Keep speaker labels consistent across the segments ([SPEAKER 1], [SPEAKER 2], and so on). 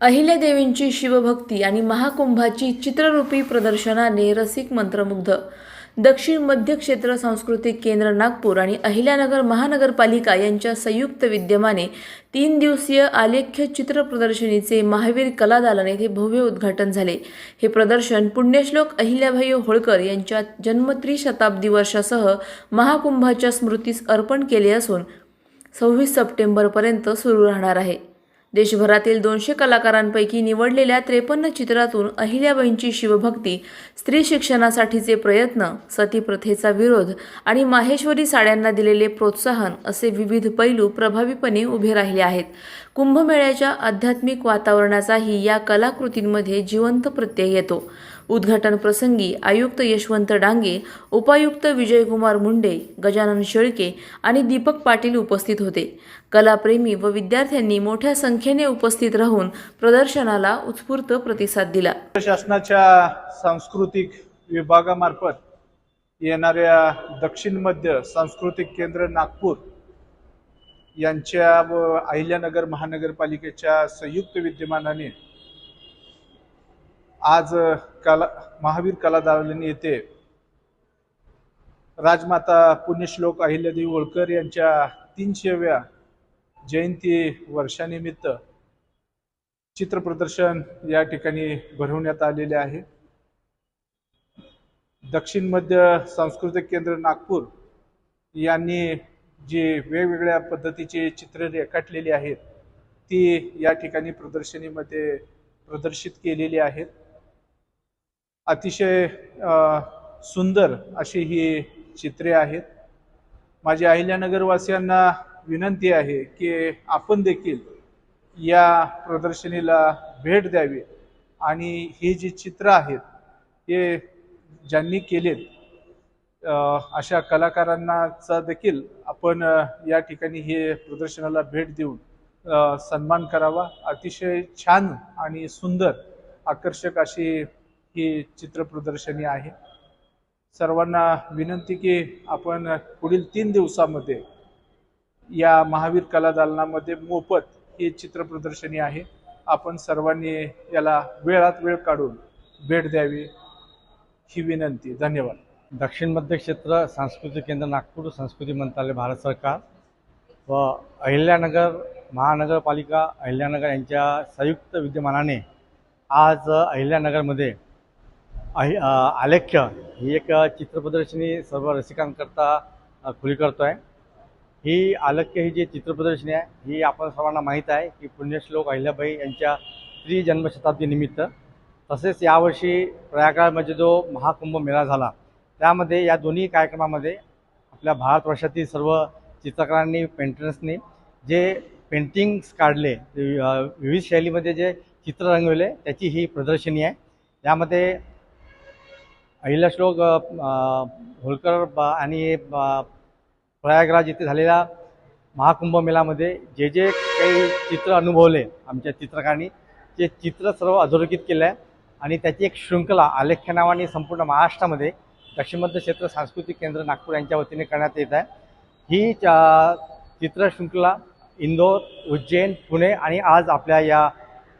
[SPEAKER 1] अहिल्यादेवींची शिवभक्ती आणि महाकुंभाची चित्ररूपी प्रदर्शनाने रसिक मंत्रमुग्ध. दक्षिण मध्य क्षेत्र सांस्कृतिक केंद्र नागपूर आणि अहिल्यानगर महानगरपालिका यांच्या संयुक्त विद्यमाने तीन दिवसीय आलेख्य चित्र प्रदर्शनीचे महावीर कला दालन येथे भव्य उद्घाटन झाले. हे प्रदर्शन पुण्यश्लोक अहिल्याबाई होळकर यांच्या जन्म त्रिशताब्दी वर्षासह महाकुंभाच्या स्मृतीस अर्पण केले असून सव्वीस सप्टेंबरपर्यंत सुरू राहणार आहे. देशभरातील दोनशे कलाकारांपैकी निवडलेल्या त्रेपन्न चित्रातून अहिल्याबाईंची शिवभक्ती स्त्री शिक्षणासाठीचे प्रयत्न सतीप्रथेचा विरोध आणि माहेश्वरी साड्यांना दिलेले प्रोत्साहन असे विविध पैलू प्रभावीपणे उभे राहिले आहेत. कुंभमेळ्याच्या आध्यात्मिक वातावरणाचाही या कलाकृतींमध्ये जिवंत प्रत्यय येतो. उद्घाटन प्रसंगी आयुक्त यशवंत डांगे उपायुक्त विजयकुमार मुंडे गजानन शेळके आणि दीपक पाटील उपस्थित होते. कलाप्रेमी व विद्यार्थ्यांनी मोठ्या संख्येने उपस्थित राहून प्रदर्शनाला उत्स्फूर्त प्रतिसाद दिला.
[SPEAKER 2] शासनाच्या सांस्कृतिक विभागामार्फत येणाऱ्या दक्षिण मध्य सांस्कृतिक केंद्र नागपूर यांच्या व अहिल्यानगर महानगरपालिकेच्या संयुक्त विद्यमानाने आज कला महावीर कला दालनी येथे राजमाता पुण्यश्लोक अहिल्यादेवी होळकर यांच्या तीनशेव्या जयंती वर्षानिमित्त चित्र प्रदर्शन या ठिकाणी भरवण्यात आलेले आहे. दक्षिण मध्य सांस्कृतिक केंद्र नागपूर यांनी जी वेगवेगळ्या पद्धतीची चित्र रेखाटलेली आहेत ती या ठिकाणी प्रदर्शनीमध्ये प्रदर्शित केलेली आहेत. अतिशय सुंदर अशी ही चित्रे आहेत. माझ्या अहिल्यानगरवासियांना विनंती आहे की आपण देखील या प्रदर्शनीला भेट द्यावी आणि ही जी चित्र आहेत हे ज्यांनी केलेत अशा कलाकारांनाचा देखील आपण या ठिकाणी हे प्रदर्शनाला भेट देऊन सन्मान करावा. अतिशय छान आणि सुंदर आकर्षक अशी ही चित्र प्रदर्शनी आहे. सर्वांना विनंती की आपण पुढील तीन दिवसामध्ये या महावीर कला दालनामध्ये मोफत ही चित्र प्रदर्शनी आहे. आपण सर्वांनी याला वेळात वेळ काढून भेट द्यावी ही विनंती. धन्यवाद.
[SPEAKER 3] दक्षिण मध्य क्षेत्र सांस्कृतिक केंद्र नागपूर संस्कृती मंत्रालय भारत सरकार व अहिल्यानगर महानगरपालिका अहिल्यानगर यांच्या संयुक्त विद्यमानाने आज अहिल्यानगरमध्ये अहि आलेख्य ही एक चित्रप्रदर्शनी सर्व रसिकांकरता खुली करतो आहे ही आलेख्य ही जी चित्रप्रदर्शनी आहे ही आपण सर्वांना माहीत आहे की पुण्यश्लोक अहिल्याबाई यांच्या त्रिजन्मशताब्दीनिमित्त तसेच यावर्षी प्रयागराजमध्ये जो महाकुंभ मेळा झाला त्यामध्ये या दोन्ही कार्यक्रमामध्ये आपल्या भारतवर्षातील सर्व चित्रकारांनी पेंटर्सनी जे पेंटिंग्स काढले विविध शैलीमध्ये जे चित्र रंगवले त्याची ही प्रदर्शनी आहे. यामध्ये अहिल्याश्लोक श्लोक अ, आणि प्रयागराज येथे झालेल्या महाकुंभ मेळामध्ये जे जे काही चित्र अनुभवले आमच्या चित्रकारांनी ते चित्र सर्व अधोरेखित केलं आहे आणि त्याची एक शृंखला आलेख्य नावाने संपूर्ण महाराष्ट्रामध्ये लक्ष्मीमंत क्षेत्र सांस्कृतिक केंद्र नागपूर यांच्या वतीने करण्यात येत आहे. ही चित्रशृंखला इंदोर उज्जैन पुणे आणि आज आपल्या या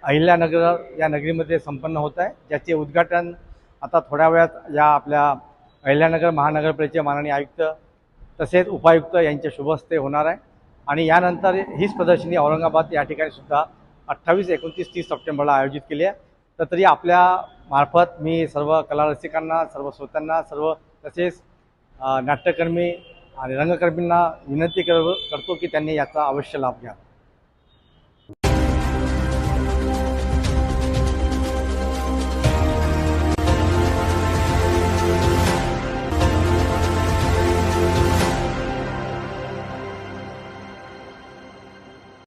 [SPEAKER 3] अहिल्यानगर या नगरीमध्ये संपन्न होत आहे. ज्याचे उद्घाटन आता थोड्या वेळात या आपल्या अहिल्यानगर महानगरपालिकेचे माननीय आयुक्त तसेच उपायुक्त यांच्या शुभहस्ते होणार आहे. आणि यानंतर हीच प्रदर्शनी औरंगाबाद या ठिकाणी सुद्धा अठ्ठावीस एकोणतीस तीस सप्टेंबरला आयोजित केली आहे. तर तरी आपल्या मार्फत मी सर्व कलारसिकांना सर्व श्रोत्यांना सर्व तसेच नाट्यकर्मी आणि रंगकर्मींना विनंती कर करतो की त्यांनी याचा अवश्य लाभ घ्या